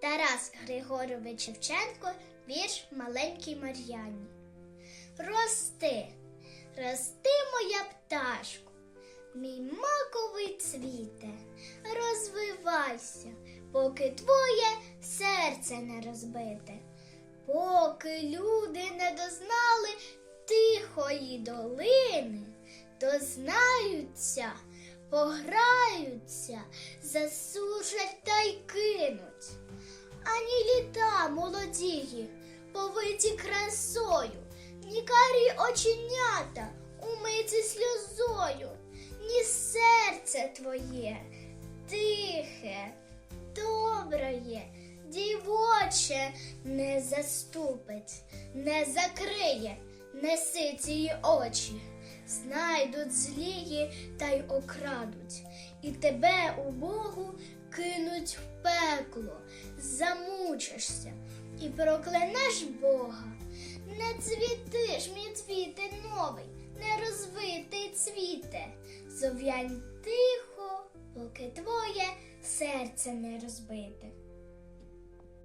Тарас Григорович Шевченко, вірш маленькій Мар'яні. Рости, рости, моя пташко, мій маковий цвіте, розвивайся, поки твоє серце не розбите, поки люди не дознали тихої долини, дознаються, пограються, засушать та й кинуть. Ані літа молодії, повиті красою, ні карі оченята, умиті сльозою, ні серце твоє, тихе, доброє, дівоче не заступить, не закриє, не ситі очі, знайдуть злії та й окрадуть, і тебе у Богу кинуть в пекло, замучишся і проклянеш Бога. Не цвітиш, мій цвіте новий, не розвитий цвіте, зов'янь тихо, поки твоє серце не розбите.